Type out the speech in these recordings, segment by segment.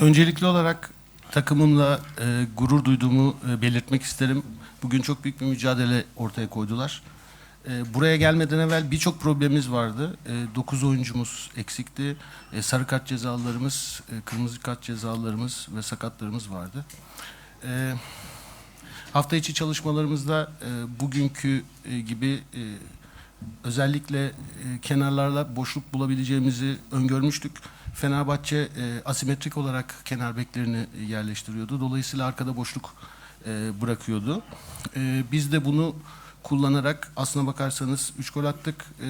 Öncelikli olarak takımımla e, gurur duyduğumu e, belirtmek isterim. Bugün çok büyük bir mücadele ortaya koydular. E, buraya gelmeden evvel birçok problemimiz vardı. 9 oyuncumuz eksikti. E, sarı kart cezalarımız, e, kırmızı kart cezalarımız ve sakatlarımız vardı. E, hafta içi çalışmalarımızda e, bugünkü e, gibi e, özellikle e, kenarlarla boşluk bulabileceğimizi öngörmüştük. Fenerbahçe e, asimetrik olarak kenar beklerini yerleştiriyordu. Dolayısıyla arkada boşluk e, bırakıyordu. E, biz de bunu kullanarak aslına bakarsanız 3 gol attık. E,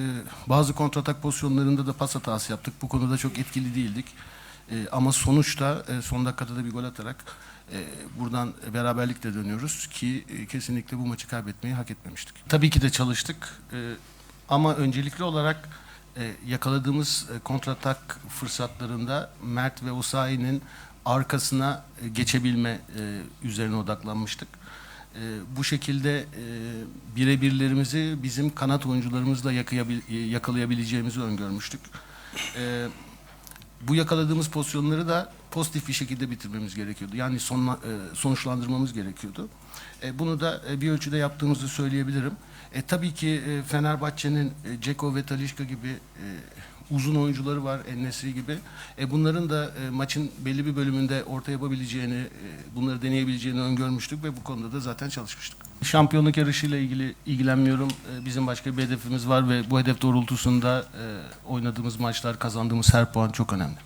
bazı kontratak pozisyonlarında da pas hatası yaptık. Bu konuda çok etkili değildik. E, ama sonuçta e, son dakikada da bir gol atarak e, buradan beraberlikle dönüyoruz ki e, kesinlikle bu maçı kaybetmeyi hak etmemiştik. Tabii ki de çalıştık. E, ama öncelikli olarak e, yakaladığımız e, kontratak fırsatlarında Mert ve Osayi'nin arkasına e, geçebilme üzerine odaklanmıştık. Bu şekilde birebirlerimizi bizim kanat oyuncularımızla yakayabil- yakalayabileceğimizi öngörmüştük. E, bu yakaladığımız pozisyonları da pozitif bir şekilde bitirmemiz gerekiyordu. Yani sonla, e, sonuçlandırmamız gerekiyordu. E, bunu da e, bir ölçüde yaptığımızı söyleyebilirim. E, tabii ki e, Fenerbahçe'nin e, Ceko ve Talişka gibi e, uzun oyuncuları var, Ennesri gibi. E, bunların da e, maçın belli bir bölümünde orta yapabileceğini, e, bunları deneyebileceğini öngörmüştük ve bu konuda da zaten çalışmıştık. Şampiyonluk yarışıyla ilgili ilgilenmiyorum. E, bizim başka bir hedefimiz var ve bu hedef doğrultusunda e, oynadığımız maçlar, kazandığımız her puan çok önemli.